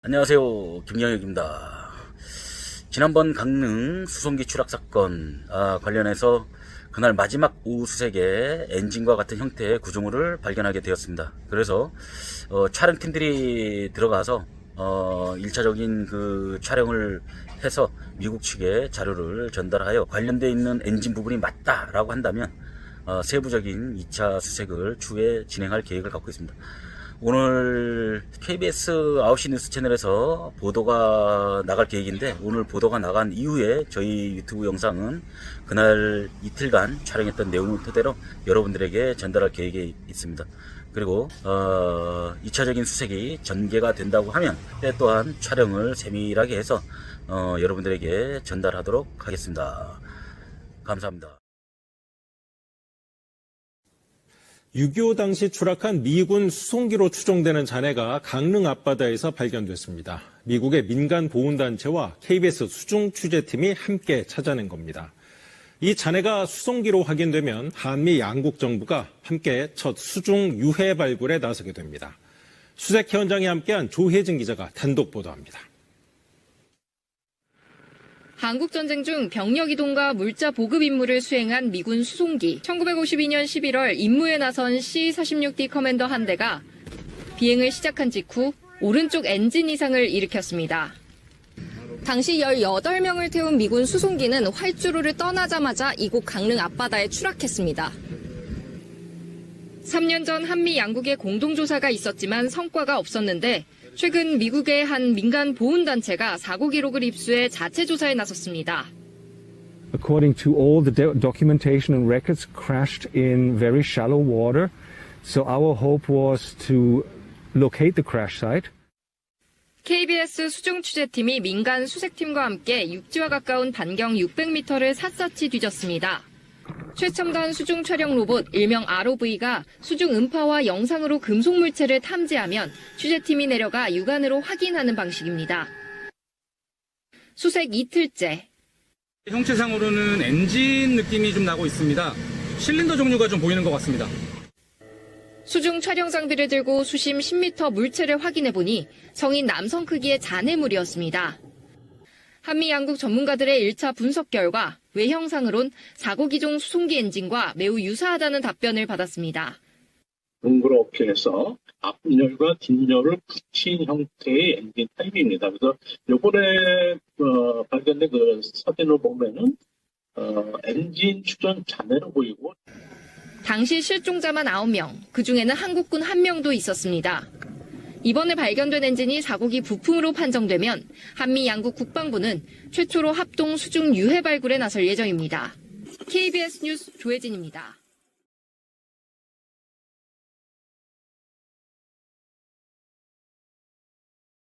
안녕하세요. 김영혁입니다. 지난번 강릉 수송기 추락 사건 아, 관련해서 그날 마지막 우수색의 엔진과 같은 형태의 구조물을 발견하게 되었습니다. 그래서 어, 촬영팀들이 들어가서 어, 1차적인 그 촬영을 해서 미국 측에 자료를 전달하여 관련되어 있는 엔진 부분이 맞다라고 한다면 어, 세부적인 2차 수색을 추후에 진행할 계획을 갖고 있습니다. 오늘 KBS 9시 뉴스 채널에서 보도가 나갈 계획인데 오늘 보도가 나간 이후에 저희 유튜브 영상은 그날 이틀간 촬영했던 내용을 토대로 여러분들에게 전달할 계획이 있습니다. 그리고 어, 2차적인 수색이 전개가 된다고 하면 때 또한 촬영을 세밀하게 해서 어, 여러분들에게 전달하도록 하겠습니다. 감사합니다. 6.25 당시 추락한 미군 수송기로 추정되는 잔해가 강릉 앞바다에서 발견됐습니다. 미국의 민간 보훈단체와 KBS 수중 취재팀이 함께 찾아낸 겁니다. 이 잔해가 수송기로 확인되면 한미 양국 정부가 함께 첫 수중 유해 발굴에 나서게 됩니다. 수색 현장에 함께한 조혜진 기자가 단독 보도합니다. 한국전쟁 중 병력 이동과 물자 보급 임무를 수행한 미군 수송기. 1952년 11월 임무에 나선 C-46D 커맨더 한 대가 비행을 시작한 직후 오른쪽 엔진 이상을 일으켰습니다. 당시 18명을 태운 미군 수송기는 활주로를 떠나자마자 이곳 강릉 앞바다에 추락했습니다. 3년 전 한미 양국의 공동조사가 있었지만 성과가 없었는데 최근 미국의 한 민간 보훈단체가 사고 기록을 입수해 자체 조사에 나섰습니다. according to all the do- documentation and records, crashed in very shallow water. So our hope was to locate the crash site. KBS 수중 취재팀이 민간 수색팀과 함께 육지와 가까운 반경 600m를 샅샅이 뒤졌습니다. 최첨단 수중 촬영 로봇 일명 ROV가 수중 음파와 영상으로 금속 물체를 탐지하면 취재팀이 내려가 육안으로 확인하는 방식입니다. 수색 이틀째 형체상으로는 엔진 느낌이 좀 나고 있습니다. 실린더 종류가 좀 보이는 것 같습니다. 수중 촬영 장비를 들고 수심 10m 물체를 확인해 보니 성인 남성 크기의 잔해물이었습니다. 한미 양국 전문가들의 1차 분석 결과 외형상으론 사고 기종 수송기 엔진과 매우 유사하다는 답변을 받았습니다. 해서 앞열과 뒷열을 붙인 형태의 엔진 타입입니다. 그래서 요번에 어, 발견된 그 사진을 보면은 어, 엔진 추전 잔해로 보이고 당시 실종자만 9명, 그중에는 한국군 1명도 있었습니다. 이번에 발견된 엔진이 사고기 부품으로 판정되면 한미 양국 국방부는 최초로 합동 수중 유해 발굴에 나설 예정입니다. KBS 뉴스 조혜진입니다.